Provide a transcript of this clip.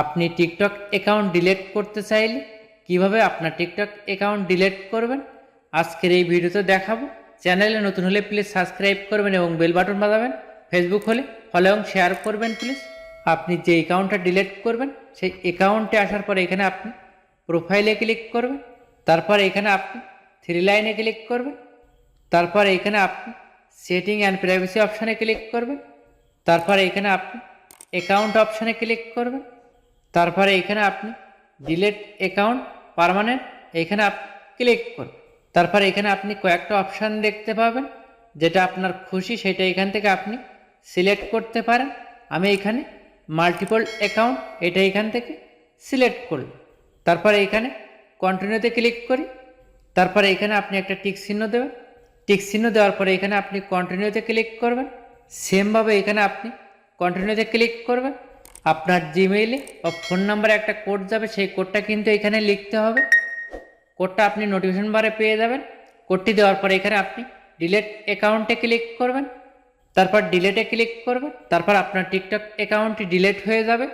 আপনি TikTok account delete করতে চাইলে কীভাবে আপনার টিকটক অ্যাকাউন্ট ডিলেট করবেন? আজকের এই ভিডিওতে দেখাবো। চ্যানেলে নতুন হলে প্লিজ সাবস্ক্রাইব করবেন এবং বেল বাটন বাজাবেন। ফেসবুক হলে ফলো এবং শেয়ার করবেন প্লিজ আপনি যে অ্যাকাউন্টটা ডিলেট করবেন, সেই অ্যাকাউন্টে আসার পরে এখানে আপনি প্রোফাইলে ক্লিক করবেন। তারপর এখানে আপনি থ্রি লাইনে ক্লিক করবেন। তারপর এখানে আপনি সেটিং অ্যান্ড প্রাইভেসি অপশানে ক্লিক করবেন। তারপর এখানে আপনি অ্যাকাউন্ট অপশানে ক্লিক করবেন। তারপরে এখানে আপনি ডিলেট অ্যাকাউন্ট পারমানেন্ট এখানে ক্লিক করুন। তারপরে এখানে আপনি কয়েকটা অপশান দেখতে পাবেন, যেটা আপনার খুশি, সেটা এখান থেকে আপনি সিলেক্ট করতে পারেন। আমি এখানে মাল্টিপল অ্যাকাউন্ট এটা এখান থেকে সিলেক্ট করলাম। তারপরে এখানে কন্টিনিউতে ক্লিক করি। তারপরে এখানে আপনি একটা টিক চিহ্ন দেবেন। টিক চিহ্ন দেওয়ার পরে এখানে আপনি কন্টিনিউতে ক্লিক করবেন। সেমভাবে এখানে আপনি কন্টিনিউতে ক্লিক করবেন। আপনার জিমেইলে বা ফোন নাম্বারে একটা কোড যাবে, সেই কোডটা কিন্তু এখানে লিখতে হবে। কোডটা আপনি নোটিফিকেশন বারে পেয়ে যাবেন। কোডটি দেওয়ার পরে এখানে আপনি ডিলেট অ্যাকাউন্টে ক্লিক করবেন। তারপর ডিলেটে ক্লিক করবেন। তারপর আপনার টিকটক অ্যাকাউন্টটি ডিলেট হয়ে যাবে।